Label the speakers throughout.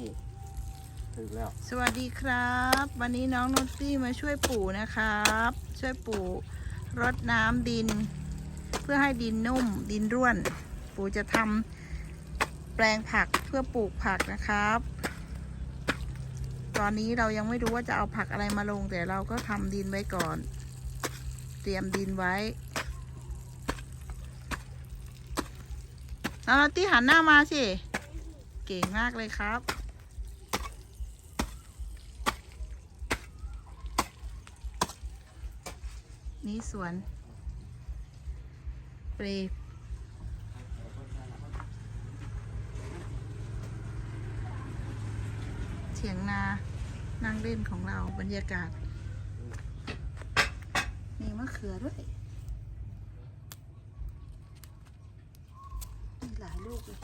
Speaker 1: นี่ถึงแล้ว
Speaker 2: สวัสดีครับ วันนี้น้องนุชซี่มาช่วยปู่นะครับ ช่วยปู่รดน้ำดิน เพื่อให้ดินนุ่ม ดินร่วน ปู่จะทำแปลงผักเพื่อปลูกผักนะครับ ตอนนี้เรายังไม่รู้ว่าจะเอาผักอะไรมาลง แต่เราก็ทำดินไว้ก่อน เตรียมดินไว้น้องนัตตี้หันหน้ามาสิ เก่งมากเลยครับ นี่สวน เปรย์เถียงนา นั่งเล่นของเราบรรยากาศ มีมะเขือด้วย มีหลายลูกเลย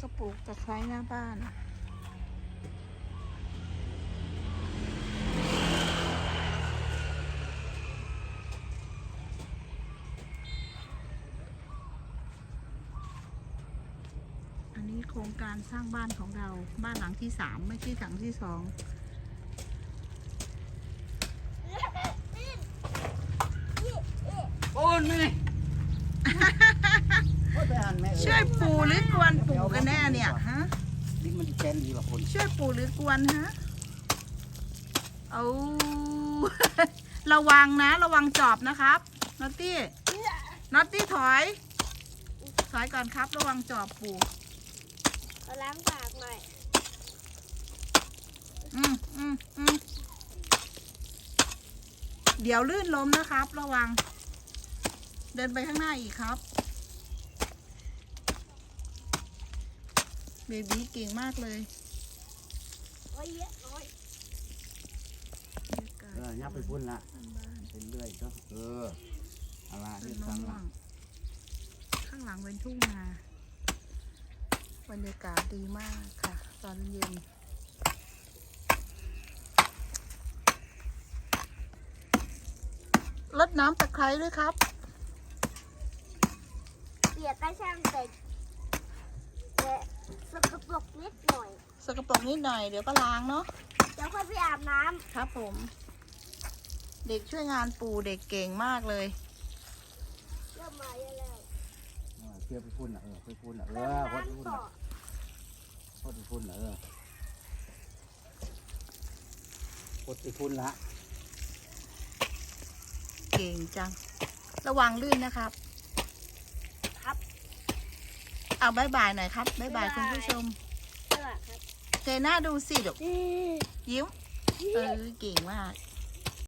Speaker 2: ก็ปลูกตะไคร้หน้าบ้าน ครงการสร้างบ้านของเราบ้านหลังที่สามไม่ใช่หลังที่สอง
Speaker 1: โอ้ยนี่โอ้ยไปหันแม่เอ้
Speaker 2: ช่วยปู่หรือกวนปู่กันแน่เนี่ยฮะ
Speaker 1: ดิมันแกนดีกว่าคน
Speaker 2: ช่วยปู่หรือกวนฮะเอาระวังนะระวังจอบนะครับนอตตี้นอตตี้ถอย ถอยก่อนครับระวังจอบปู่
Speaker 3: ขอล้างปากหน่อย
Speaker 2: อืมอืมอืมเดี๋ยวลื่นล้มนะครับ ระวัง เดินไปข้างหน้าอีกครับ เบบี้เก่งมากเลย
Speaker 3: โอ้ยเยอะน้อย
Speaker 1: เออยับไปพุ่นละเป็นเรื่อยก็เอออะไร
Speaker 2: ต้
Speaker 1: นี่
Speaker 2: นมะ
Speaker 1: สั่ง
Speaker 2: ม่ว
Speaker 1: ละ
Speaker 2: งข้างหลังเป็นทุ่งนาบ รรยากาศดีมากค่ะ ตอนเย็น รดน้ำตะไคร้ด้วยครับ
Speaker 3: เปียกก็ช่างแต่แต่สกปรกนิดหน่อย
Speaker 2: สกปรกนิดหน่อยเดี๋ยวก็ล้างเนาะ
Speaker 3: เดี๋ยวค่อยไปอาบน้
Speaker 2: ครับผม เด็กช่วยงานปู่เด็กเก่งมากเลยำ
Speaker 3: เริ่มมาเยอะแล้ว
Speaker 1: เออเที่ยวไปพุ่นละเออไปพุ่นละเอ
Speaker 3: เริ่
Speaker 1: อ
Speaker 3: ม
Speaker 1: พดไปพุ่น
Speaker 3: น้ำต่อ
Speaker 1: ละ พดไปพุ่นละเออพดไปพุ่นละ
Speaker 2: เก่งจัง ระวังลื่นนะครับ
Speaker 3: ครับ
Speaker 2: เอาบายบายหน่อยครับบายบายคุณผู้ชม
Speaker 3: สวัสดีครับ
Speaker 2: เจหน้าดูสิลูก
Speaker 3: นี่
Speaker 2: ยิ้มเออเก่งมาก
Speaker 3: น